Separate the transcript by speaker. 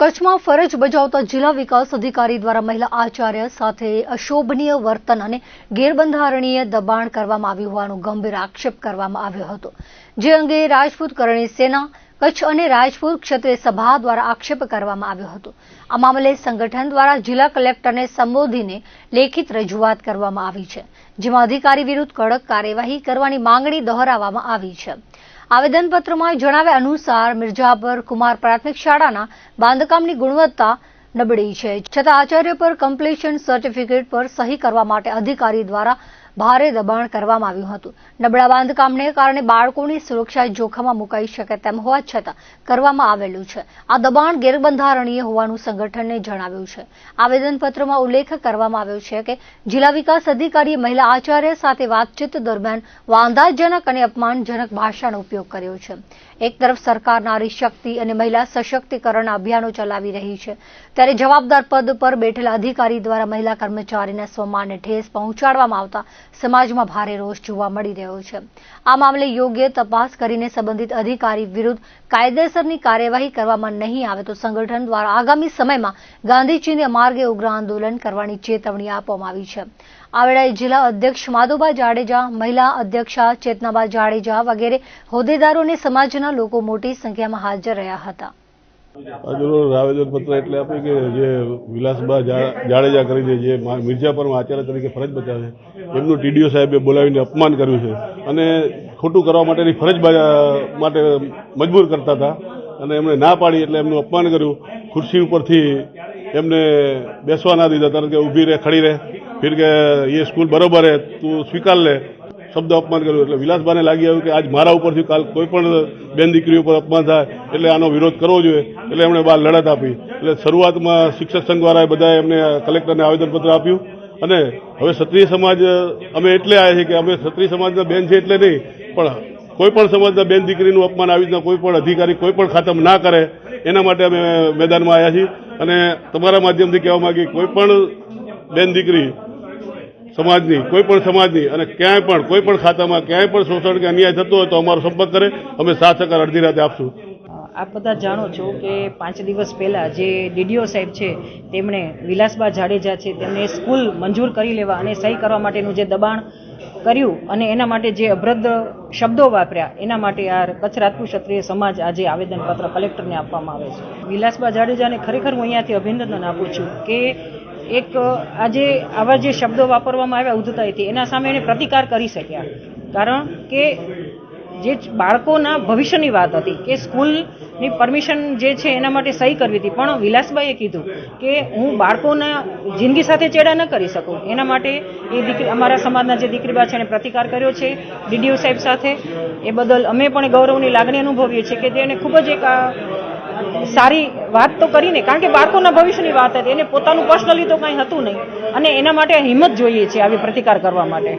Speaker 1: કચ્છમાં ફરજ બજાવતા જિલ્લા વિકાસ અધિકારી દ્વારા મહિલા આચાર્ય સાથે અશોભનીય વર્તન અને ગેરબંધારણીય દબાણ કરવામાં આવ્યું હોવાનો ગંભીર આક્ષેપ કરવામાં આવ્યો હતો. જે અંગે રાજપૂત કરણી સેના, કચ્છ અને રાજપૂત ક્ષત્રિય સભા દ્વારા આક્ષેપ કરવામાં આવ્યો હતો. આ મામલે સંગઠન દ્વારા જિલ્લા કલેક્ટરને સંબોધીને લેખિત રજૂઆત કરવામાં આવી છે, જેમાં અધિકારી વિરુદ્ધ કડક કાર્યવાહી કરવાની માંગણી દોહરાવવામાં આવી છે. આવેદનપત્રમાં જણાવ્યા અનુસાર મિર્જાપર કુમાર પ્રાથમિક શાળાના બાંધકામની ગુણવત્તા નબળી છે. છતાં આચાર્ય પર કમ્પ્લીશન સર્ટિફિકેટ પર સહી કરવા માટે અધિકારી દ્વારા ભારે દબાણ કરવામાં આવ્યું હતું. નબળા બાંધકામને કારણે બાળકોની સુરક્ષા જોખમમાં મુકાઈ શકે તેમ હોવા છતાં કરવામાં આવેલું છે. આ દબાણ ગેરબંધારણીય હોવાનું સંગઠનને જણાવ્યું છે. આવેદનપત્રમાં ઉલ્લેખ કરવામાં આવ્યો છે કે જિલ્લા વિકાસ અધિકારીએ મહિલા આચાર્ય સાથે વાતચીત દરમિયાન વાંધાજનક અને અપમાનજનક ભાષાનો ઉપયોગ કર્યો છે. એક તરફ સરકાર નારી શક્તિ અને મહિલા સશક્તિકરણ અભિયાનો ચલાવી રહી છે. ત્યારે જવાબદાર પદ પર બેઠેલા અધિકારી દ્વારા મહિલા કર્મચારીના સ્વમાનને ઠેસ પહોંચાડવામાં આવતા સમાજમાં ભારે રોષ જોવા મળી રહ્યો છે. આ મામલે યોગ્ય તપાસ કરીને સંબંધિત અધિકારી વિરુદ્ધ કાયદેસરની કાર્યવાહી કરવામાં નહીં આવે તો સંગઠન દ્વારા આગામી સમયમાં ગાંધીજીને માર્ગે ઉગ્ર આંદોલન કરવાની ચેતવણી આપવામાં આવી છે. આ વેળાએ જિલ્લા અધ્યક્ષ માધુબા જાડેજા, મહિલા અધ્યક્ષા ચેતનાબા જાડેજા વગેરે હોદ્દેદારો અને સમાજના લોકો મોટી સંખ્યામાં હાજર રહ્યા હતા.
Speaker 2: આજનું આવેદનપત્ર એટલે આપ્યું કે જે વિલાસબા જાડેજા કરી છે, જે મિર્જાપરમાં આચાર્ય તરીકે ફરજ બજાવે એમનું ટીડીઓ સાહેબે બોલાવીને અપમાન કર્યું છે અને ખોટું કરવા માટેની ફરજ માટે મજબૂર કરતા હતા અને એમણે ના પાડી એટલે એમનું અપમાન કર્યું. ખુરશી ઉપરથી એમને બેસવા ના દીધા, તરત કે ઊભી રહે ખડી રહે ફિર કે એ સ્કૂલ બરોબર હે, તું સ્વીકાર લે. શબ્દ અપમાન કર્યું. એટલે વિલાસભાઈને લાગી આવ્યું કે આજ મારા ઉપરથી કાલ કોઈ પણ બેન દીકરી ઉપર અપમાન થાય, એટલે આનો વિરોધ કરવો જોઈએ. એટલે એમણે બહાર લડત આપી. એટલે શરૂઆતમાં શિક્ષક સંઘ વાળાએ બધાએ એમને કલેક્ટરને આવેદનપત્ર આપ્યું. અને હવે ક્ષત્રિય સમાજ, અમે એટલે આવ્યા છીએ કે અમે ક્ષત્રિય સમાજના બેન છે એટલે નહીં, પણ કોઈ પણ સમાજના બેન દીકરીનું અપમાન આવી રીતના કોઈ પણ અધિકારી કોઈ પણ ખાતમ ના કરે, એના માટે અમે મેદાનમાં આવ્યા છીએ. અને તમારા માધ્યમથી કહેવા માગીએ કોઈ બેન દીકરી સમાજની, કોઈ પણ સમાજની અને ક્યાંય પણ, કોઈ પણ ખાતામાં ક્યાંય પણ શોષણ કે અન્યાય થતો હોય તો અમારો સંપર્ક કરે, અમે સાત સહકાર અડધી રાતે આપશું.
Speaker 3: આપ બધા જાણો છો કે પાંચ દિવસ પહેલા જે ડીડીઓ સાહેબ છે, તેમણે વિલાસબા જાડેજા છે, તેમને સ્કૂલ મંજૂર કરી લેવા અને સહી કરવા માટેનું જે દબાણ કર્યું અને એના માટે જે અભદ્ર શબ્દો વાપર્યા, એના માટે આ કચ્છ રાજપૂત ક્ષત્રિય સમાજ આજે આવેદનપત્ર કલેક્ટરને આપવામાં આવે છે. વિલાસબા જાડેજાને ખરેખર હું અહીંયાથી અભિનંદન આપું છું કે એક આજે આવા જે શબ્દો વાપરવામાં આવ્યા ઉદ્ધતાઈથી એના સામે એને પ્રતિકાર કરી શક્યા. કારણ કે જે બાળકોના ભવિષ્યની વાત હતી કે સ્કૂલની પરમિશન જે છે એના માટે સહી કરવી હતી. પણ વિલાસભાઈએ કીધું કે હું બાળકોના જિંદગી સાથે ચેડા ન કરી શકું. એના માટે એ દીકરી, અમારા સમાજના જે દીકરીબા છે એને પ્રતિકાર કર્યો છે ડીડીઓ સાહેબ સાથે. એ બદલ અમે પણ ગૌરવની લાગણી અનુભવીએ છીએ કે તેને ખૂબ જ એક સારી વાત તો કરીને કારણ કે બાળકોના ભવિષ્યની વાત હતી, એને પોતાનું પર્સનલી તો કાંઈ હતું નહીં. અને એના માટે હિંમત જોઈએ છે આવી પ્રતિકાર કરવા માટે.